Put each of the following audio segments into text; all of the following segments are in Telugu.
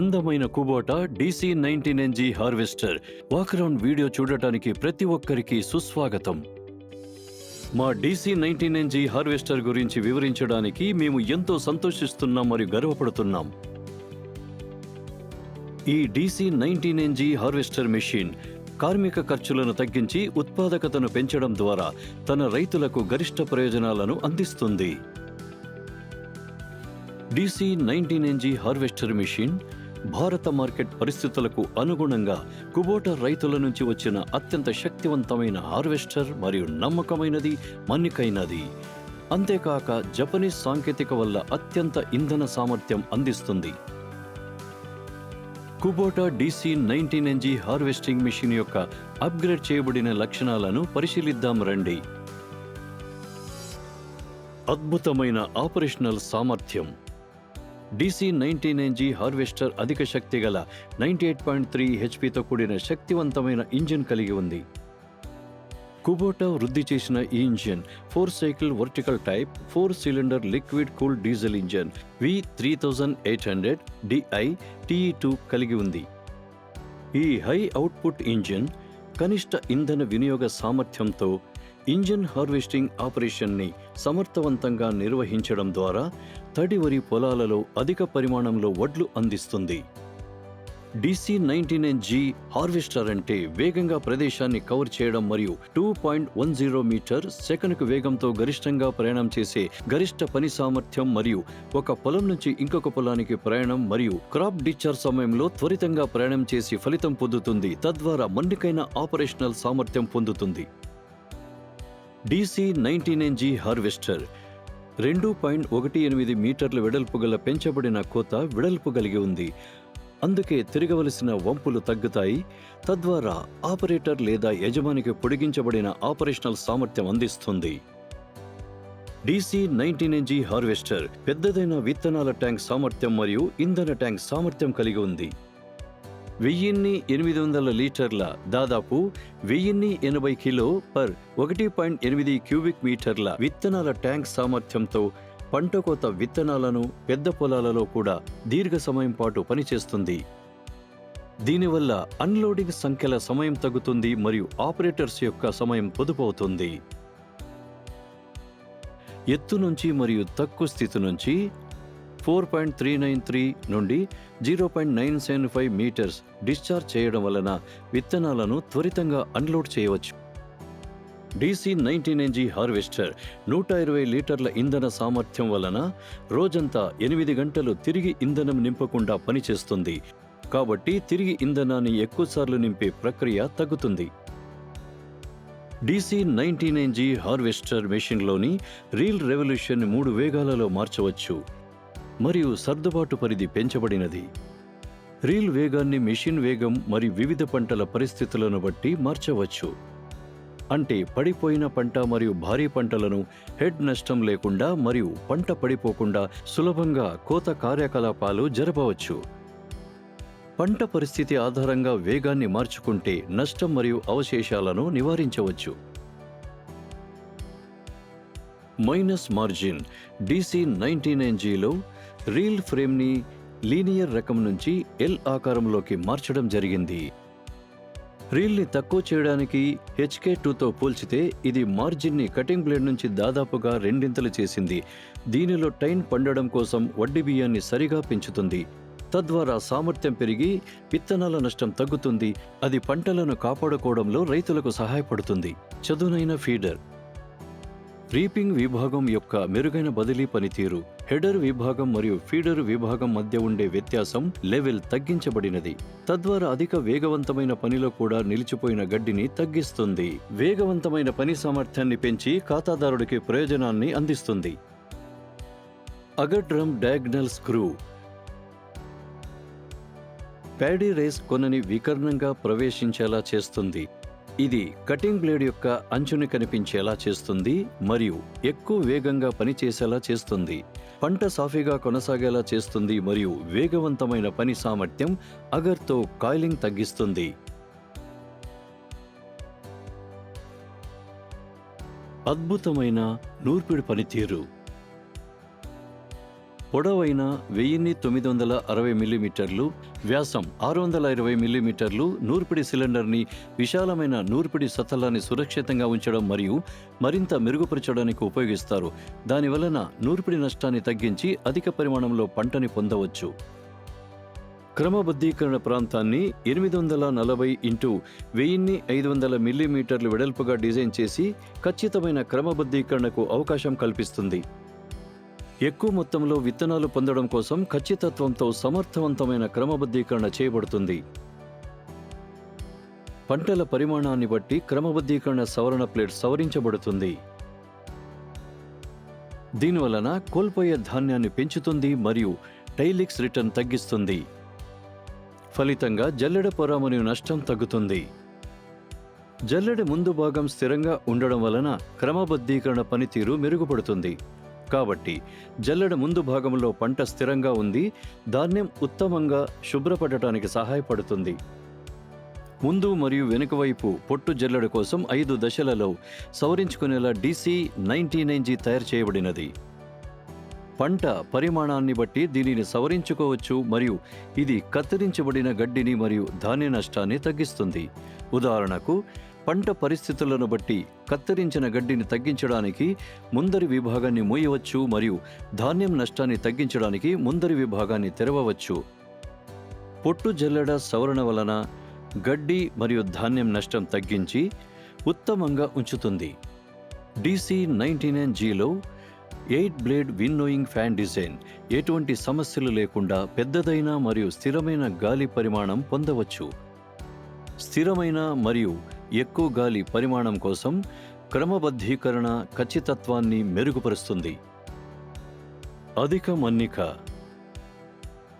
అందమైన Kubota DC nineteen NG harvester. Walkaround video చూడటానికి ప్రతి ఒక్కరికి సుస్వాగతం. మా డీసీ నైన్టీన్ ఎన్జీ హార్వెస్టర్ గురించి వివరించడానికి మేము ఎంతో సంతోషిస్తున్నాం మరియు గర్వపడుతున్నాం. ఈ DC nineteen NG harvester machine కార్మిక ఖర్చులను తగ్గించి ఉత్పాదకతను పెంచడం ద్వారా తన రైతులకు గరిష్ట ప్రయోజనాలను అందిస్తుంది. DC nineteen NG harvester machine భారత మార్కెట్ పరిస్థితులకు అనుగుణంగా కుబోటా రైతుల నుంచి వచ్చిన అత్యంత శక్తివంతమైన హార్వెస్టర్ మరియు నమ్మకమైనది మన్నికైనది. అంతేకాక జపనీస్ సాంకేతిక వల్ల అత్యంత ఇంధన సామర్థ్యం అందిస్తుంది. Kubota DC nineteen NG harvesting machine యొక్క అప్గ్రేడ్ చేయబడిన లక్షణాలను పరిశీలిద్దాం రండి. అద్భుతమైన ఆపరేషనల్ సామర్థ్యం. డీసీ నైన్ జీ హార్వెస్టర్ అధిక శక్తి గల నైంటీ ఎయిట్ పాయింట్ త్రీ హెచ్పితో కూడిన శక్తివంతమైన ఇంజిన్ కలిగి ఉంది కుబోటా వృద్ధి చేసిన ఈ engine four cycle vertical type four cylinder liquid cool diesel engine V three thousand eight hundred DI TE two కలిగి ఉంది ఈ హై అవుట్పుట్ ఇంజిన్ కనిష్ట ఇంధన వినియోగ సామర్థ్యంతో ఇంజిన్ హార్వెస్టింగ్ ఆపరేషన్ని సమర్థవంతంగా నిర్వహించడం ద్వారా తడి వరి పొలాలలో అధిక పరిమాణంలో వడ్లు అందిస్తుంది. డీసీ నైన్ జీ హార్వెస్టర్ అంటే వేగంగా ప్రదేశాన్ని కవర్ చేయడం మరియు two point one zero meter సెకనుకు వేగంతో గరిష్టంగా ప్రయాణం చేసే గరిష్ట పని సామర్థ్యం మరియు ఒక పొలం నుంచి ఇంకొక పొలానికి ప్రయాణం మరియు క్రాప్ డిశ్చార్జ్ సమయంలో త్వరితంగా ప్రయాణం చేసి ఫలితం పొందుతుంది. తద్వారా మన్నికైన ఆపరేషనల్ సామర్థ్యం పొందుతుంది. DC nineteen NG harvester. రెండు పాయింట్ ఒకటి ఎనిమిది మీటర్ల వెడల్పు గల పెంచబడిన కోత వెడల్పు కలిగి ఉంది. అందుకే తిరగవలసిన వంపులు తగ్గుతాయి. తద్వారా ఆపరేటర్ లేదా యజమానికి పొడిగించబడిన ఆపరేషనల్ సామర్థ్యం అందిస్తుంది. డీసీ నైన్టీన్ ఎన్జీ హార్వెస్టర్ పెద్దదైన విత్తనాల ట్యాంక్ సామర్థ్యం మరియు ఇంధన ట్యాంక్ సామర్థ్యం కలిగి ఉంది. వెయ్యిన్ని ఎనిమిది వందల లీటర్ల దాదాపు వెయ్యిన్ని ఎనభై కిలో పర్ ఒకటి పాయింట్ ఎనిమిది క్యూబిక్ మీటర్ల విత్తనాల ట్యాంక్ సామర్థ్యంతో పంట కోత విత్తనాలను పెద్ద పొలాలలో కూడా దీర్ఘ సమయం పాటు పనిచేస్తుంది. దీనివల్ల అన్లోడింగ్ సంఖ్యల సమయం తగ్గుతుంది మరియు ఆపరేటర్స్ యొక్క సమయం పొదుపు అవుతుంది ఎత్తు నుంచి మరియు తక్కువ స్థితి నుంచి four point three nine three నుండి zero point nine seven five meters discharge చేయడం వలన విత్తనాలను త్వరితంగా అన్లోడ్ చేయవచ్చు. డీసీ నైన్టీన్ ఎన్జీ హార్వెస్టర్ నూట ఇరవై లీటర్ల ఇంధన సామర్థ్యం వలన రోజంతా ఎనిమిది గంటలు తిరిగి ఇంధనం నింపకుండా పనిచేస్తుంది. కాబట్టి తిరిగి ఇంధనాన్ని ఎక్కువసార్లు నింపే ప్రక్రియ తగ్గుతుంది. డీసీ నైన్టీన్ ఎన్జీ హార్వెస్టర్ మెషిన్లోని రీల్ రెవల్యూషన్ మూడు వేగాలలో మార్చవచ్చు. మరియు సర్దుబాటు పరిధి పెంచబడినది. రీల్ వేగాన్ని మెషిన్ వేగం మరియు వివిధ పంటల పరిస్థితులను బట్టి మార్చవచ్చు. అంటే పడిపోయిన పంట మరియు భారీ పంటలను హెడ్ నష్టం లేకుండా మరియు పంట పడిపోకుండా సులభంగా కోత కార్యకలాపాలు జరపవచ్చు. పంట పరిస్థితి ఆధారంగా వేగాన్ని మార్చుకుంటే నష్టం మరియు అవశేషాలను నివారించవచ్చు. మైనస్ మార్జిన్ డీసీ నైన్టీన్ ఎన్జీలో రీల్ ఫ్రేమ్ని లీనియర్ రకం నుంచి ఎల్ ఆకారంలోకి మార్చడం జరిగింది. రీల్ని తక్కువ చేయడానికి హెచ్కే టూతో పోల్చితే ఇది మార్జిన్ని కటింగ్ బ్లేడ్ నుంచి దాదాపుగా రెండింతలు చేసింది. దీనిలో టైన్ పండడం కోసం వడ్డీ బియ్యాన్ని సరిగా పెంచుతుంది. తద్వారా సామర్థ్యం పెరిగి విత్తనాల నష్టం తగ్గుతుంది. అది పంటలను కాపాడుకోవడంలో రైతులకు సహాయపడుతుంది. చదునైన ఫీడర్. రీపింగ్ విభాగం యొక్క మెరుగైన బదిలీ పనితీరు. హెడర్ విభాగం మరియు ఫీడర్ విభాగం మధ్య ఉండే వ్యత్యాసం లెవెల్ తగ్గించబడినది. తద్వారా అధిక వేగవంతమైన పనిలో కూడా నిలిచిపోయిన గడ్డిని తగ్గిస్తుంది. వేగవంతమైన పని సామర్థ్యాన్ని పెంచి ఖాతాదారుడికి ప్రయోజనాన్ని అందిస్తుంది. Auger drum diagonal screw. Paddy race కొనని వికర్ణంగా ప్రవేశించేలా చేస్తుంది. ఇది కటింగ్ బ్లేడ్ యొక్క అంచుని కనిపించేలా చేస్తుంది మరియు ఎక్కువ వేగంగా పనిచేసేలా చేస్తుంది. పంట సాఫీగా కొనసాగేలా చేస్తుంది మరియు వేగవంతమైన పని సామర్థ్యం అగర్తో కాయిలింగ్ తగ్గిస్తుంది. అద్భుతమైన నూర్పిడి పనితీరు. పొడవైన వెయ్యిన్ని తొమ్మిది వందల అరవై మిల్లీమీటర్లు వ్యాసం ఆరు వందల ఇరవై మిల్లీమీటర్లు నూర్పిడి సిలిండర్ని విశాలమైన నూర్పిడి సతలాన్ని సురక్షితంగా ఉంచడం మరియు మరింత మెరుగుపరచడానికి ఉపయోగిస్తారు. దానివలన నూర్పిడి నష్టాన్ని తగ్గించి అధిక పరిమాణంలో పంటని పొందవచ్చు. క్రమబద్ధీకరణ ప్రాంతాన్ని ఎనిమిది వందల నలభై ఇంటూ వెయ్యిన్ని ఐదు వందల మిల్లీమీటర్లు వెడల్పుగా డిజైన్ చేసి ఖచ్చితమైన క్రమబద్ధీకరణకు అవకాశం కల్పిస్తుంది. ఎక్కువ మొత్తంలో విత్తనాలు పొందడం కోసం ఖచ్చితత్వంతో సమర్థవంతమైన క్రమబద్ధీకరణ చేయబడుతుంది. పంటల పరిమాణాన్ని బట్టి క్రమబద్ధీకరణ సవరణ ప్లేట్ సవరించబడుతుంది. దీనివలన కోల్పోయే ధాన్యాన్ని పెంచుతుంది మరియు టైలిక్స్ రిటర్న్ తగ్గిస్తుంది. ఫలితంగా జల్లెడ పొర మరియు నష్టం తగ్గుతుంది. జల్లెడ ముందు భాగం స్థిరంగా ఉండడం వలన క్రమబద్ధీకరణ పనితీరు మెరుగుపడుతుంది. కాబట్టి జల్లెడ ముందు భాగంలో పంట స్థిరంగా ఉంది. ధాన్యం ఉత్తమంగా శుభ్రపడటానికి సహాయపడుతుంది. ముందు మరియు వెనుక వైపు పొట్టు జల్లెడ కోసం ఐదు దశలలో సవరించుకునేలా డీసీ నైన్టీ నైన్ జీ తయారు చేయబడినది. పంట పరిమాణాన్ని బట్టి దీనిని సవరించుకోవచ్చు మరియు ఇది కత్తిరించబడిన గడ్డిని మరియు ధాన్య నష్టాన్ని తగ్గిస్తుంది. ఉదాహరణకు పంట పరిస్థితులను బట్టి కత్తిరించిన గడ్డిని తగ్గించడానికి ముందరి విభాగాన్ని మూయవచ్చు మరియు ధాన్యం నష్టాన్ని తగ్గించడానికి ముందరి విభాగాన్ని తెరవవచ్చు. పొట్టు జల్లెడ సవరణ వలన గడ్డి మరియు ధాన్యం నష్టం తగ్గించి ఉత్తమంగా ఉంచుతుంది. DC ninety nine జీలో eight blade winnowing fan design ఎటువంటి సమస్యలు లేకుండా పెద్దదైన మరియు స్థిరమైన గాలి పరిమాణం పొందవచ్చు. స్థిరమైన మరియు ఎక్కువ గాలి పరిమాణం కోసం క్రమబద్ధీకరణ ఖచ్చితత్వాన్ని మెరుగుపరుస్తుంది. అధిక మన్నిక.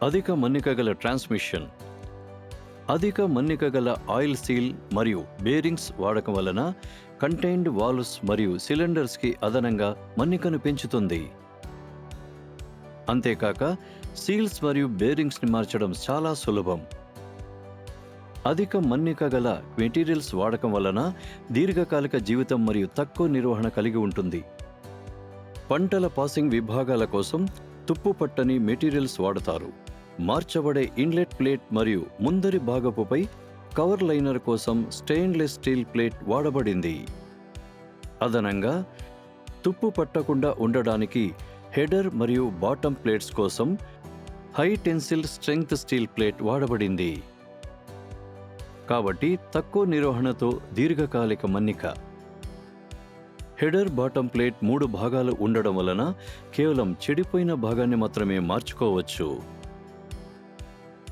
అధిక మన్నిక గల ట్రాన్స్మిషన్. అధిక మన్నిక గల ఆయిల్ సీల్ మరియు బేరింగ్స్ వాడకం వలన కంటైన్డ్ వాల్వ్స్ మరియు సిలిండర్స్కి అదనంగా మన్నికను పెంచుతుంది. అంతేకాక సీల్స్ మరియు బేరింగ్స్ని మార్చడం చాలా సులభం. అధిక మన్నిక గల మెటీరియల్స్ వాడకం వలన దీర్ఘకాలిక జీవితం మరియు తక్కువ నిర్వహణ కలిగి ఉంటుంది. పంటల పాసింగ్ విభాగాల కోసం తుప్పు పట్టని మెటీరియల్స్ వాడతారు. మార్చబడే ఇన్లెట్ ప్లేట్ మరియు ముందరి భాగపుపై కవర్ లైనర్ కోసం స్టెయిన్లెస్ స్టీల్ ప్లేట్ వాడబడింది. అదనంగా తుప్పు పట్టకుండా ఉండడానికి హెడర్ మరియు బాటమ్ ప్లేట్స్ కోసం high tensile strength steel plate వాడబడింది. కాబట్టి తక్కువ నిర్వహణతో దీర్ఘకాలిక మన్నిక. హెడర్ బాటమ్ ప్లేట్ మూడు భాగాలు ఉండడం వలన కేవలం చెడిపోయిన భాగాన్ని మాత్రమే మార్చుకోవచ్చు.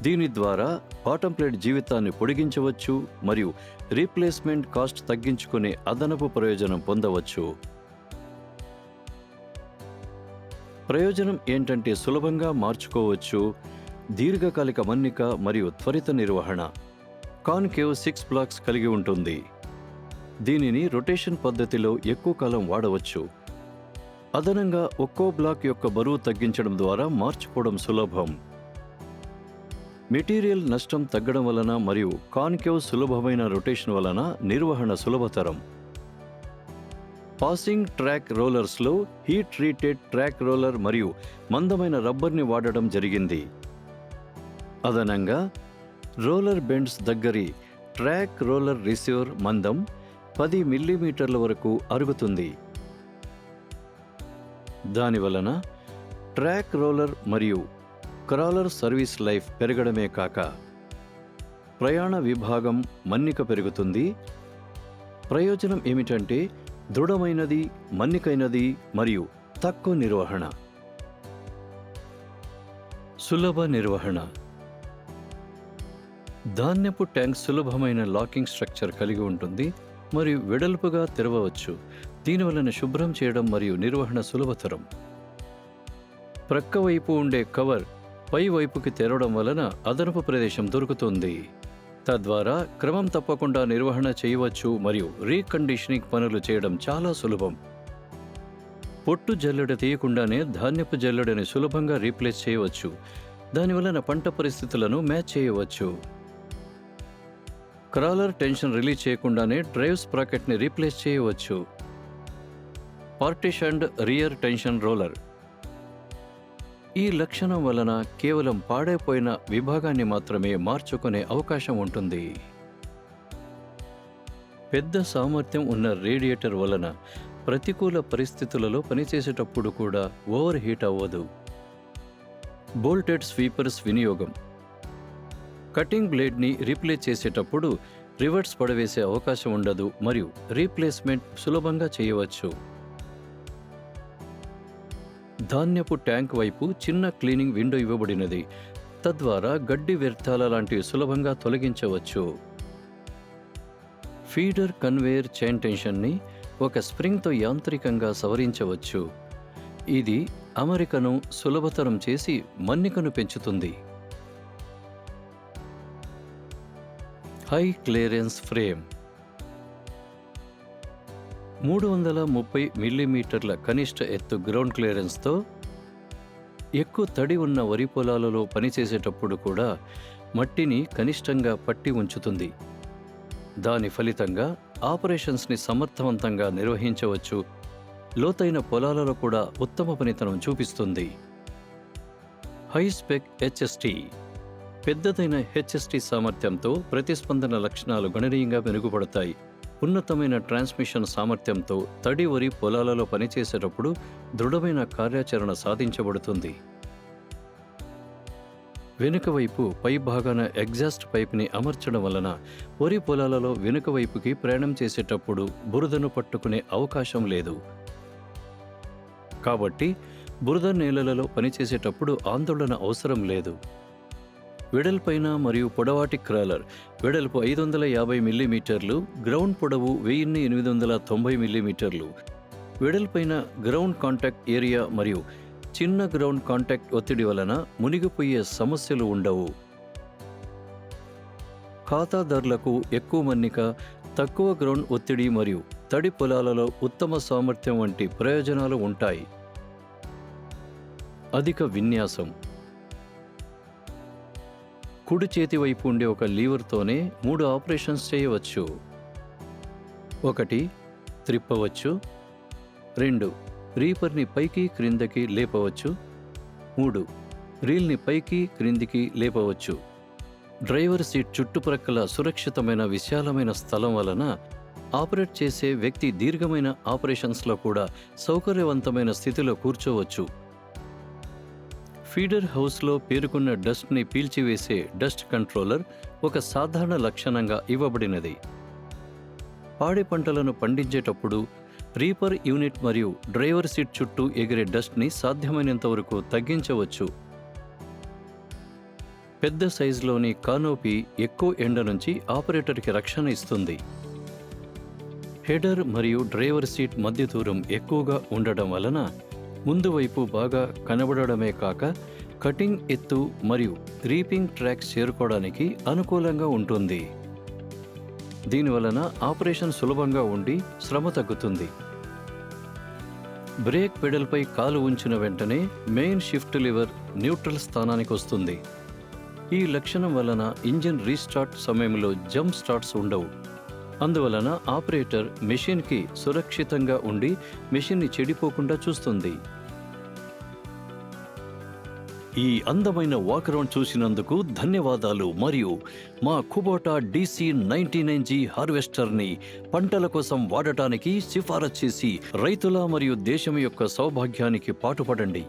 దీని ద్వారా బాటమ్ ప్లేట్ జీవితాన్ని పొడిగించవచ్చు మరియు రీప్లేస్మెంట్ కాస్ట్ తగ్గించుకునే అదనపు ప్రయోజనం పొందవచ్చు. ప్రయోజనం ఏంటంటే సులభంగా మార్చుకోవచ్చు దీర్ఘకాలిక మన్నిక మరియు త్వరిత నిర్వహణ. కాన్కేవ్ సిక్స్ బ్లాక్స్ కలిగి ఉంటుంది. దీనిని రొటేషన్ పద్ధతిలో ఎక్కువ కాలం వాడవచ్చు. అదనంగా ఒక్కో బ్లాక్ యొక్క బరువు తగ్గించడం ద్వారా మార్చుకోవడం సులభం. మెటీరియల్ నష్టం తగ్గడం వలన మరియు కాన్కేవ్ సులభమైన రొటేషన్ వలన నిర్వహణ సులభతరం. పాసింగ్ ట్రాక్ రోలర్స్లో హీట్ ట్రీటెడ్ ట్రాక్ రోలర్ మరియు మందమైన రబ్బర్ని వాడడం జరిగింది. అదనంగా రోలర్ బెండ్స్ దగ్గరి ట్రాక్ రోలర్ రిసీవర్ మందం పది మిల్లీమీటర్ల వరకు అరుగుతుంది. దానివలన ట్రాక్ రోలర్ మరియు క్రాలర్ సర్వీస్ లైఫ్ పెరగడమే కాక ప్రయాణ విభాగం మన్నిక పెరుగుతుంది. ప్రయోజనం ఏమిటంటే దృఢమైనది మన్నికైనది మరియు తక్కువ నిర్వహణ. సులభ నిర్వహణ. ధాన్యపు ట్యాంక్ సులభమైన లాకింగ్ స్ట్రక్చర్ కలిగి ఉంటుంది మరియు వెడల్పుగా తెరవవచ్చు. దీనివలన శుభ్రం చేయడం మరియు నిర్వహణ సులభతరం. ప్రక్క వైపు ఉండే కవర్ పై వైపుకి తెరవడం వలన అదనపు ప్రదేశం దొరుకుతుంది. తద్వారా క్రమం తప్పకుండా నిర్వహణ చేయవచ్చు మరియు రీకండిషనింగ్ పనులు చేయడం చాలా సులభం. పొట్టు జల్లెడ తీయకుండానే ధాన్యపు జల్లెడని సులభంగా రీప్లేస్ చేయవచ్చు. దానివలన పంట పరిస్థితులను మ్యాచ్ చేయవచ్చు. క్రాలర్ టెన్షన్ రిలీజ్ చేయకుండానే డ్రైవ్ స్ప్రాకెట్ని రీప్లేస్ చేయవచ్చు. Partitioned rear tension roller. ఈ లక్షణం వలన కేవలం పాడైపోయిన విభాగాన్ని మాత్రమే మార్చుకునే అవకాశం ఉంటుంది. పెద్ద సామర్థ్యం ఉన్న రేడియేటర్ వలన ప్రతికూల పరిస్థితులలో పనిచేసేటప్పుడు కూడా ఓవర్ హీట్ అవ్వదు. బోల్టెడ్ స్వీపర్స్ వినియోగం. కటింగ్ బ్లేడ్ని రీప్లేస్ చేసేటప్పుడు రివర్స్ పడవేసే అవకాశం ఉండదు మరియు రీప్లేస్మెంట్ సులభంగా చేయవచ్చు. ధాన్యపు ట్యాంక్ వైపు చిన్న క్లీనింగ్ విండో ఇవ్వబడినది. తద్వారా గడ్డి వ్యర్థాల లాంటివి సులభంగా తొలగించవచ్చు. ఫీడర్ కన్వేయర్ చైన్ టెన్షన్ని ఒక స్ప్రింగ్తో యాంత్రికంగా సవరించవచ్చు. ఇది అమరికను సులభతరం చేసి మన్నికను పెంచుతుంది. High clearance frame. మూడు వందల ముప్పై మిల్లీమీటర్ల కనిష్ట ఎత్తు గ్రౌండ్ క్లియరెన్స్తో ఎక్కువ తడి ఉన్న వరి పొలాలలో పనిచేసేటప్పుడు కూడా మట్టిని కనిష్టంగా పట్టి ఉంచుతుంది. దాని ఫలితంగా ఆపరేషన్స్ని సమర్థవంతంగా నిర్వహించవచ్చు. లోతైన పొలాలలో కూడా ఉత్తమ పనితనం చూపిస్తుంది. హై స్పెక్ హెచ్ఎస్టి పెద్దదైన హెచ్ఎస్టి సామర్థ్యంతో ప్రతిస్పందన లక్షణాలు గణనీయంగా మెరుగుపడతాయి. ఉన్నతమైన ట్రాన్స్మిషన్ సామర్థ్యంతో తడి వరి పొలాలలో పనిచేసేటప్పుడు దృఢమైన కార్యాచరణ సాధించబడుతుంది. వెనుక వైపు పై భాగాన ఎగ్జాస్ట్ పైప్ని అమర్చడం వలన వరి పొలాలలో వెనుక వైపుకి ప్రయాణం చేసేటప్పుడు బురదను పట్టుకునే అవకాశం లేదు. కాబట్టి బురద నేలలలో పనిచేసేటప్పుడు ఆందోళన అవసరం లేదు. వెడల్పైన మరియు పొడవాటి క్రాలర్. వెడల్పు ఐదు వందల యాభై మిల్లీమీటర్లు గ్రౌండ్ పొడవు వెయ్యిన్ని ఎనిమిది వందల తొంభై మిల్లీమీటర్లు. వెడల్పైన గ్రౌండ్ కాంటాక్ట్ ఏరియా మరియు చిన్న గ్రౌండ్ కాంటాక్ట్ ఒత్తిడి వలన మునిగిపోయే సమస్యలు ఉండవు. ఖాతాదారులకు ఎక్కువ మన్నిక తక్కువ గ్రౌండ్ ఒత్తిడి మరియు తడి పొలాలలో ఉత్తమ సామర్థ్యం వంటి ప్రయోజనాలు ఉంటాయి. అధిక విన్యాసం కుడి చేతి వైపు ఉండే ఒక లీవర్తోనే మూడు ఆపరేషన్స్ చేయవచ్చు. ఒకటి త్రిప్పవచ్చు. రెండు రీపర్ని పైకి క్రిందకి లేపవచ్చు. మూడు రీల్ని పైకి క్రిందికి లేపవచ్చు. డ్రైవర్ సీట్ చుట్టుప్రక్కల సురక్షితమైన విశాలమైన స్థలం వలన ఆపరేట్ చేసే వ్యక్తి దీర్ఘమైన ఆపరేషన్స్లో కూడా సౌకర్యవంతమైన స్థితిలో కూర్చోవచ్చు. ఫీడర్ హౌస్లో పేరుకున్న డస్ట్ని పీల్చివేసే డస్ట్ కంట్రోలర్ ఒక సాధారణ లక్షణంగా ఇవ్వబడినది. పాడి పంటలను పండించేటప్పుడు రీపర్ యూనిట్ మరియు డ్రైవర్ సీట్ చుట్టూ ఎగిరే డస్ట్ని సాధ్యమైనంత వరకు తగ్గించవచ్చు. పెద్ద సైజులోని కానోపీ ఎక్కువ ఎండ నుంచి ఆపరేటర్కి రక్షణ ఇస్తుంది. హెడర్ మరియు డ్రైవర్ సీట్ మధ్య దూరం ఎక్కువగా ఉండడం వలన ముందు వైపు బాగా కనబడడమే కాక కటింగ్ ఎత్తు మరియు రీపింగ్ ట్రాక్స్ చేరుకోవడానికి అనుకూలంగా ఉంటుంది. దీనివలన ఆపరేషన్ సులభంగా ఉండి శ్రమ తగ్గుతుంది. బ్రేక్ పెడల్పై కాలు ఉంచిన వెంటనే మెయిన్ షిఫ్ట్ లివర్ న్యూట్రల్ స్థానానికి వస్తుంది. ఈ లక్షణం వలన ఇంజిన్ రీస్టార్ట్ సమయంలో జంప్ స్టార్ట్స్ ఉండవు. అందువలన ఆపరేటర్ మెషిన్కి సురక్షితంగా ఉండి మెషిన్ని చెడిపోకుండా చూస్తుంది. ఈ అందమైన వాకరౌండ్ చూసినందుకు ధన్యవాదాలు. మరియు మా Kubota DC ninety nine G హార్వెస్టర్ని పంటల కోసం వాడటానికి సిఫారసు చేసి రైతుల మరియు దేశం యొక్క సౌభాగ్యానికి పాటుపడండి.